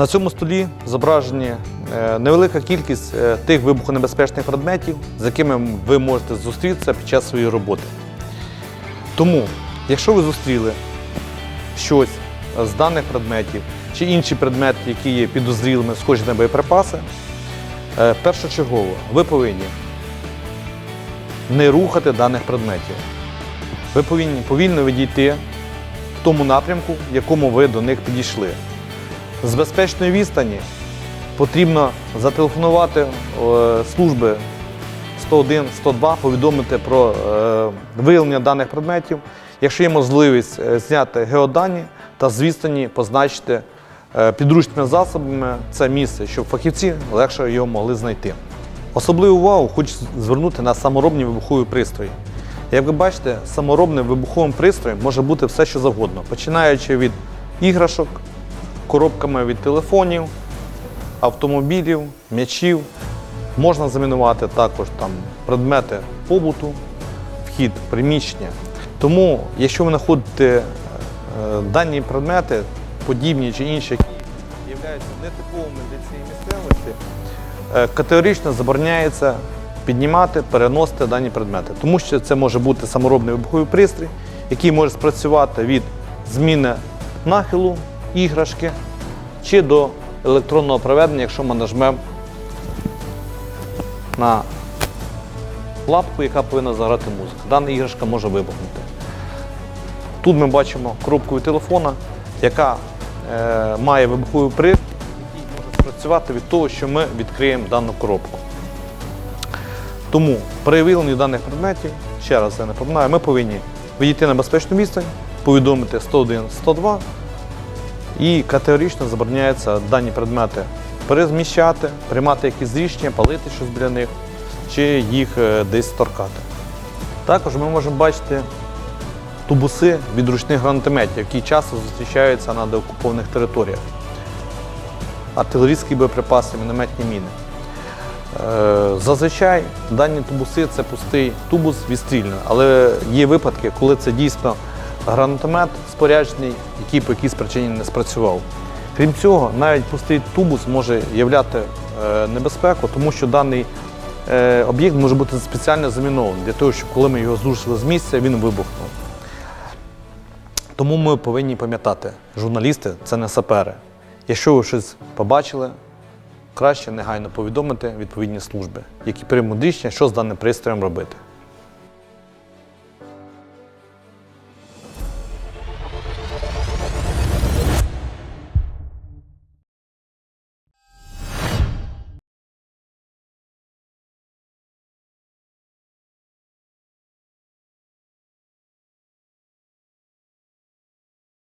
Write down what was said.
На цьому столі зображені е, невелика кількість е, тих вибухонебезпечних предметів, з якими ви можете зустрітися під час своєї роботи. Тому, якщо ви зустріли щось з даних предметів чи інші предмети, які є підозрілими, схожі на боєприпаси, е, першочергово ви повинні не рухати даних предметів. Ви повинні повільно відійти в тому напрямку, в якому ви до них підійшли. З безпечної відстані потрібно зателефонувати е, служби 101, 102, повідомити про е, виявлення даних предметів. Якщо є можливість е, зняти геодані та з відстані позначити підручними засобами це місце, щоб фахівці легше його могли знайти. Особливу увагу хочу звернути на саморобні вибухові пристрої. Як ви бачите, саморобним вибуховим пристроєм може бути все, що завгодно, починаючи від іграшок, коробками від телефонів, автомобілів, м'ячів. Можна замінувати також там предмети побуту, вхід, приміщення. Тому, якщо ви знаходите е, дані предмети, подібні чи інші, які являються нетиповими для цієї місцевості, е, категорично забороняється піднімати, переносити дані предмети. Тому що це може бути саморобний вибуховий пристрій, який може спрацювати від зміни нахилу іграшки чи до електронного проведення, якщо ми нажмемо на лапку, яка повинна заграти музику. Дана іграшка може вибухнути. Тут ми бачимо коробку від телефона, яка е, має вибуховий пристрій, який може спрацювати від того, що ми відкриємо дану коробку. Тому при виявленні даних предметів, ще раз я напоминаю, ми повинні відійти на безпечну відстань, повідомити 101, 102 і категорично забороняється дані предмети перезміщати, приймати якісь рішення, палити щось біля них чи їх е, десь торкати. Також ми можемо бачити тубуси від ручних гранатометів, які часто зустрічаються на деокупованих територіях. Артилерійські боєприпаси, мінометні міни. Е, Зазвичай дані тубуси це пустий тубус відстрільний, але є випадки, коли це дійсно гранатомет споряджений, який по якійсь причині не спрацював. Крім цього, навіть пустий тубус може являти е, небезпеку, тому що даний е, об'єкт може бути спеціально замінований для того, щоб коли ми його зрушили з місця, він вибухнув. Тому ми повинні пам'ятати, журналісти це не сапери. Якщо ви щось побачили, краще негайно повідомити відповідні служби, які приймуть рішення, що з даним пристроєм робити.